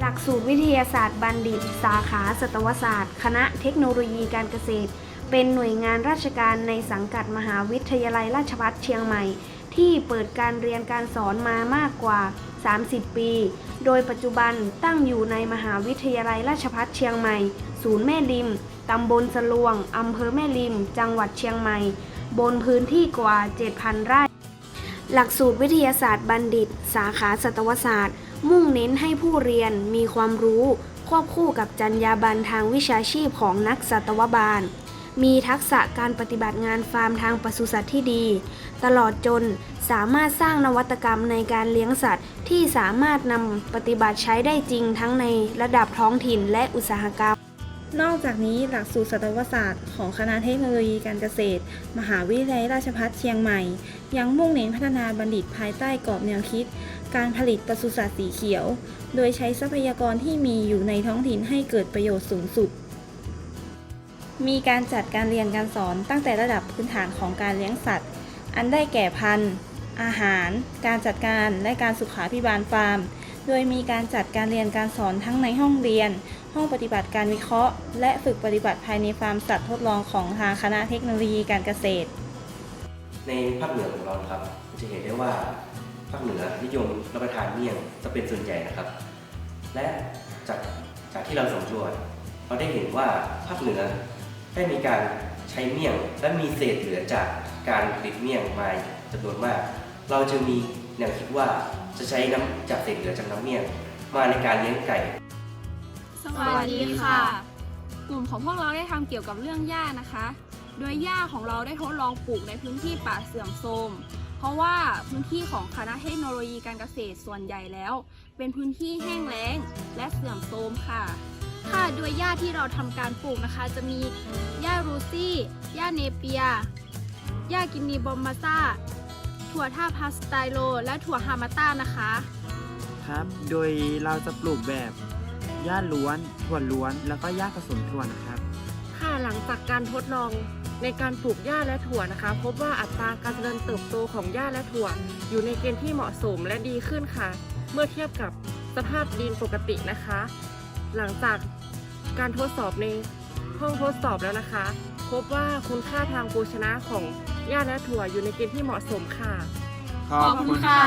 หลักสูตรวิทยาศาสตร์บัณฑิต สาขาสัตวศาสตร์ คณะเทคโนโลยีการเกษตร เป็นหน่วยงานราชการในสังกัดมหาวิทยาลัยราชภัฏเชียงใหม่ ที่เปิดการเรียนการสอนมามากกว่า 30 ปี โดยปัจจุบันตั้งอยู่ในมหาวิทยาลัยราชภัฏเชียงใหม่ ศูนย์แม่ริม ตำบลสลวง อำเภอแม่ริม จังหวัดเชียงใหม่ บนพื้นที่กว่า 7,000 ไร่ หลักสูตรวิทยาศาสตร์บัณฑิต สาขาสัตวศาสตร์ มุ่งเน้นให้ผู้เรียนมีความรู้ ควบคู่กับจรรยาบรรณทางวิชาชีพของนักสัตวบาล มีทักษะการปฏิบัติงานฟาร์มทางปศุสัตว์ที่ดี ตลอดจนสามารถสร้างนวัตกรรมในการเลี้ยงสัตว์ ที่สามารถนำปฏิบัติใช้ได้จริงทั้งในระดับท้องถิ่นและอุตสาหกรรม นอกจากนี้หลักสูตรสัตวศาสตร์ของคณะเทคโนโลยีการเกษตร มหาวิทยาลัยราชภัฏเชียงใหม่ ยังมุ่งเน้นพัฒนาบัณฑิตภายใต้กรอบแนวคิด การผลิตปศุสัตว์สีเขียว โดยใช้ทรัพยากรที่มีอยู่ในท้องถิ่นให้เกิดประโยชน์สูงสุด มีการจัดการเรียนการสอนตั้งแต่ระดับพื้นฐานของการเลี้ยงสัตว์ อันได้แก่พันธุ์ อาหาร การจัดการและการสุขาพิบาลฟาร์ม โดยมีการจัดการเรียนการสอนทั้งในห้องเรียน ห้องปฏิบัติการวิเคราะห์ และฝึกปฏิบัติภายในฟาร์มสัตว์ทดลองของทางคณะเทคโนโลยีการเกษตร ในภาคเหนือของเราครับ จะเห็นได้ว่าภาคเหนือนิยมรับประทานเมี่ยงจะเป็นส่วนใหญ่นะครับ และจากจากที่เราสำรวจ เราได้เห็นว่าภาคเหนือได้มีการใช้เมี่ยง และมีเศษเหลือจากการผลิตเมี่ยงมาจำนวนมาก เราจึงมีแนวคิดว่าจะใช้น้ำจากเศษเหลือจากน้ำเมี่ยง มาในการเลี้ยงไก่ สวัสดีค่ะ กลุ่มของพวกเราได้ทำเกี่ยวกับเรื่องหญ้านะคะ โดยหญ้าของเราได้ทดลองปลูกในพื้นที่ป่าเสื่อมโทรม เพราะว่าพื้นที่ของคณะเทคโนโลยีการเกษตรส่วนใหญ่แล้ว เป็นพื้นที่แห้งแล้งและเสื่อมโทรมค่ะ ค่ะโดยหญ้าที่เราทำการปลูกนะคะ จะมีหญ้ารูซี่หญ้าเนเปียหญ้ากินนีบอมมาซาถั่วท่าพาสไตโล และถั่วฮามาต้านะคะ ครับ โดยเราจะปลูกแบบ หญ้าล้วนถั่วล้วน แล้วก็หญ้าผสมถั่วนะครับ ค่ะหลังจากการทดลองในการปลูกหญ้าและถั่วนะคะ พบว่าอัตราการเจริญเติบโตของหญ้าและถั่ว อยู่ในเกณฑ์ที่เหมาะสมและดีขึ้นค่ะ เมื่อเทียบกับสภาพดินปกตินะคะ หลังจากการทดสอบในห้องทดสอบแล้วนะคะ พบว่าคุณค่าทางโภชนะของหญ้าและถั่วอยู่ในเกณฑ์ที่เหมาะสมค่ะ ขอบคุณค่ะ